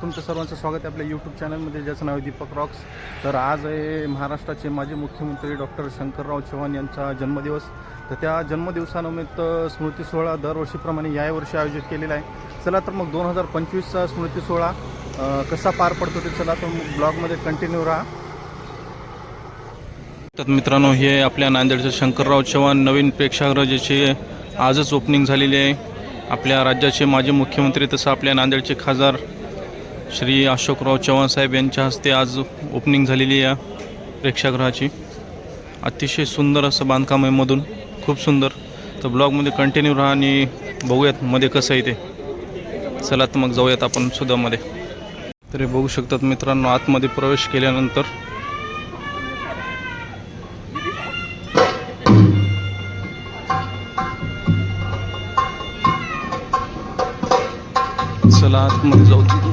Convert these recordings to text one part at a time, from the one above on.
तुमचं सर्वांचं स्वागत आहे आपल्या यूट्यूब चॅनलमध्ये ज्याचं नाव आहे दीपक रॉक्स. तर आज आहे महाराष्ट्राचे माजी मुख्यमंत्री डॉक्टर शंकरराव चव्हाण यांचा जन्मदिवस. तर त्या जन्मदिवसानिमित्त स्मृती सोहळा दरवर्षीप्रमाणे या वर्षी आयोजित केलेला आहे. चला तर मग दोन हजार पंचवीसचा स्मृती सोहळा कसा पार पडतो ते चला तर मग ब्लॉगमध्ये कंटिन्यू राहा. तर मित्रांनो हे आपल्या नांदेडचं शंकरराव चव्हाण नवीन प्रेक्षागृहाचे आजच ओपनिंग झालेली आहे. आपल्या राज्याचे माजी मुख्यमंत्री तसं आपल्या नांदेडचे खासदार श्री अशोकराव चव्हाण साहेब यांच्या हस्ते आज ओपनिंग झालेली आहे या प्रेक्षागृहाची. अतिशय सुंदर असं बांधकाम आहे मधून. खूप सुंदर. तर ब्लॉगमध्ये कंटिन्यू राहा आणि बघूयात मध्ये कसं आहे ते. चला तर मग जाऊयात आपण सुद्धा मध्ये. तर हे बघू शकतात मित्रांनो आतमध्ये प्रवेश केल्यानंतर चला आतमध्ये जाऊ.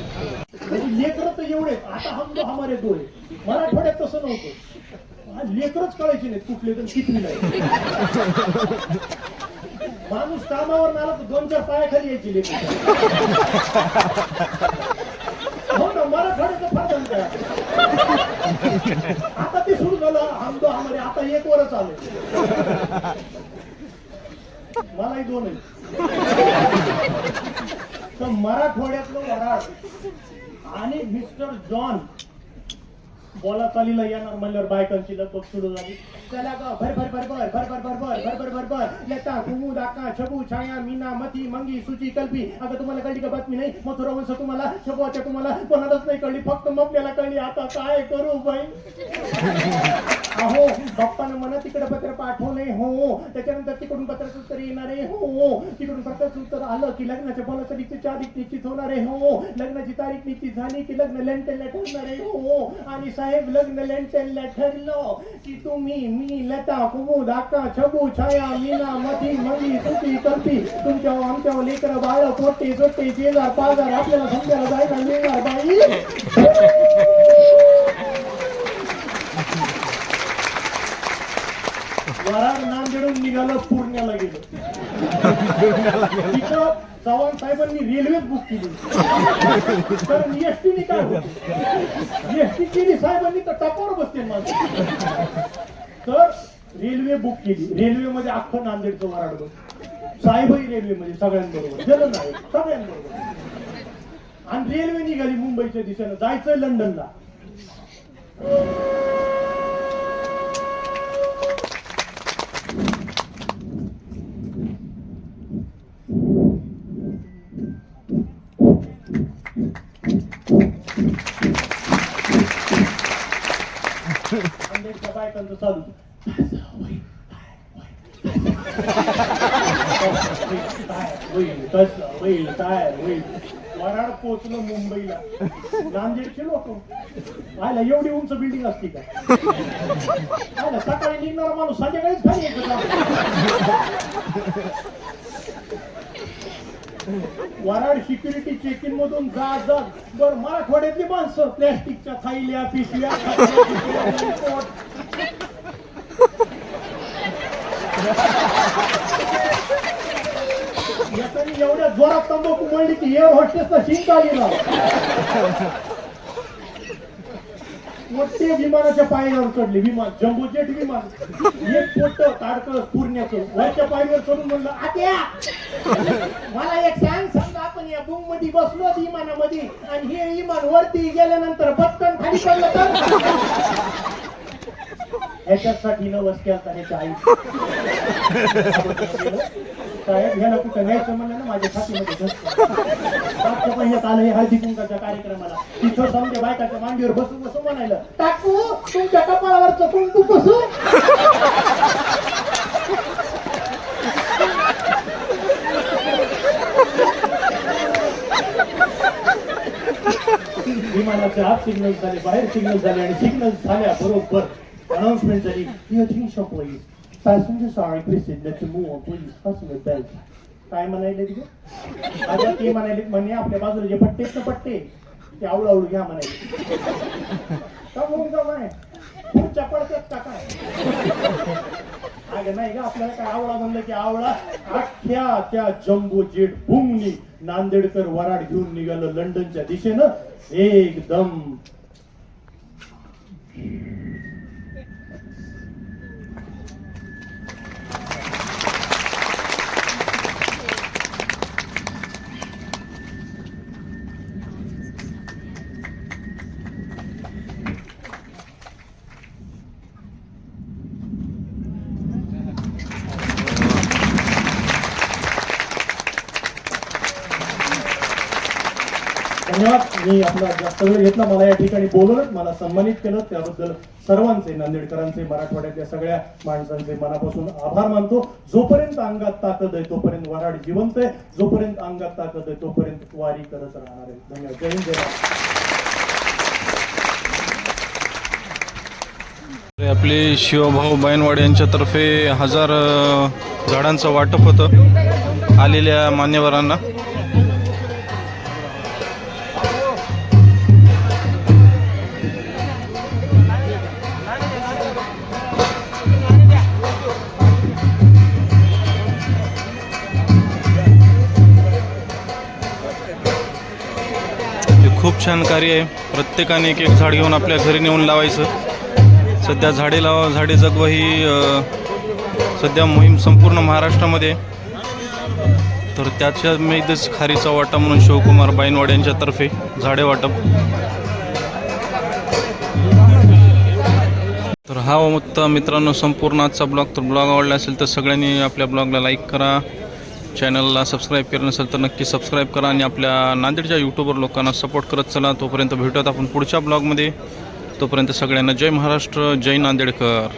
लेकरं तर एवढे आता हम तो हमारे डोळे मराठवाड्यात तसं नव्हतं. लेकरच कळायची नाही कुठले तर किती नाही. माणूस कामावर आला तर दोन चार पायाखाली यायची लेकर. हो ना मराठवाड्याचं फार आता ते सुरू झालं आमदो तो आता एक वरच आले. मलाही दोन तर मराठवाड्यातलं वराड आणि मिस्टर जॉन बोला चालीला येणार म्हणल्यावर बायकांची लगबग सुरू झाली चला ग भर भर भर भर भर भर भर भर भर भर भर भर लता कुमू दाका छबू छाया मीना मती मंगी सुची कल्पी अगं तुम्हाला कळली का बातमी नाही मथुरा वंश तुम्हाला छबूच्या तुम्हाला कोणालाच नाही कळली फक्त मपल्याला कळली आता काय करू बाई अहो बाप्पानं मला तिकडे पत्र पाठवलंय हो. त्याच्यानंतर तिकडून पत्राचं उत्तर येणार आहे हो. तिकडून पत्राचं उत्तर आलं की लग्नाच्या बोलाचं तारीख निश्चित होणार आहे हो. लग्नाची तारीख निश्चित झाली की लग्न लेंटेलला ठरणार आहे हो. आणि साहेब लग्न लेंटेलला ठरलं की तुम्ही मी लता कुमुद आका छबू छाया मीना मधी मधी सुती करती तुमच्या आमच्या लेकर बाळ पोटे सोटे जेजार पाजार आपल्याला समजायला जायला मिळणार बाई वराड नांदेडून निघालं पुण्याला गेलो. तिथं चव्हाण साहेबांनी रेल्वेच बुक केली. तर एसटीने काय एसटी केली साहेबांनी तर टपावर बसते माझं. तर रेल्वे बुक केली. रेल्वेमध्ये अख्खं नांदेडचं वराड बस. साहेबही रेल्वेमध्ये सगळ्यांबरोबर. जलन आहे सगळ्यांबरोबर. आणि रेल्वे निघाली मुंबईच्या दिशेनं. जायचंय लंडनला. बायकांचं चालू. काय होईल वराड पोचलं मुंबईला. नांदेडचे लोक. पाहिला एवढी उंच बिल्डिंग असते का? सकाळी निघणारा माणूस संध्याकाळीच खाली येतो वराड सिक्युरिटी चेकिंग मधून जा जा बर मराठवाड्यातली माणसं. प्लॅस्टिकच्या थाईल्या पिशव्या खाद्य पिशव्या, पोट. याच्याने एवढ्या जोरात तंबाखू म्हणली की एअर हॉस्टेसला शिंक आली ना मोठे विमानाच्या पायऱ्यावर चढले. विमान जम्बो जेट विमान. एक पोट ताडकळ पुरण्याचं. वरच्या पायरीवर चढून म्हणलं आत्या मला एक सांग समजा आपण या बुंगमध्ये बसलो विमानामध्ये आणि हे विमान वरती गेल्यानंतर पटकन खाली पडलं तर? ह्याच्यासाठी ना वस्ती केलता ह्याच्या आई. साहेब ह्याला कुठं न्यायचं म्हणलं ना माझ्या छातीमध्ये धसलं. मागच्या महिन्यात आलं हे हळदी कुंकाच्या कार्यक्रमाला. तिथं समजा बायकाच्या मांडीवर बसून बसून म्हणायला टाकू तुमच्या कपाळावरचं कुंकू बसू विमानाचे आत सिग्नल झाले बाहेर सिग्नल झाले आणि सिग्नल झाल्या बरोबर. Announcement that if झाली Attention please. Passengers are requested that to move on please fasten your belt. काय म्हणायले तिथे आता ते म्हणायले म्हणे आपल्या बाजूला जे पट्टे आहेत ना पट्टे ते आवळू आवळू घ्या म्हणायले का मग का म्हणे पुढच्या पडतात का काय अगं नाही का आपल्याला काय आवळा म्हणलं की आवळा अख्ख्या त्या जम्बो जेट बुंगनी नांदेडकर वराड घेऊन निघालं लंडनच्या दिशेनं. एकदम धन्यवाद मी आपला जास्त वेळ घेतला. मला या ठिकाणी बोलवलं मला सन्मानित केलं. त्याबद्दल सर्वांचे नांदेडकरांचे मराठवाड्यातल्या सगळ्या माणसांचे मनापासून आभार मानतो. जोपर्यंत अंगात ताकद आहे तोपर्यंत वराड जिवंत आहे. जोपर्यंत अंगात ताकद आहे तोपर्यंत वारी करत राहणार आहे. धन्यवाद. जय हिंद जय आपले शिवभाऊ बायनवाड यांच्यातर्फे हजार झाडांचं वाटप होतं. आलेल्या मान्यवरांना. छान कार्य आहे. प्रत्येकाने एक एक झाड घेऊन आपल्या घरी नेऊन लावायचं. सध्या झाडे लावा झाडे जगव ही सध्या मोहीम संपूर्ण महाराष्ट्रामध्ये तर त्याच्या मेदच खारीचा वाटा म्हणून शिवकुमार बाईनवाड यांच्यातर्फे झाडे वाटप. तर हा होता मित्रांनो संपूर्ण आजचा ब्लॉग तर ब्लॉग आवडला असेल तर सगळ्यांनी आपल्या ब्लॉगला लाईक करा. चॅनलला सबस्क्राईब केलं नसेल तर नक्की सबस्क्राईब करा आणि आपल्या नांदेडच्या यूट्यूबर लोकांना सपोर्ट करत चला. तोपर्यंत भेटूयात आपण पुढच्या ब्लॉगमध्ये तोपर्यंत सगळ्यांना जय महाराष्ट्र जय नांदेडकर.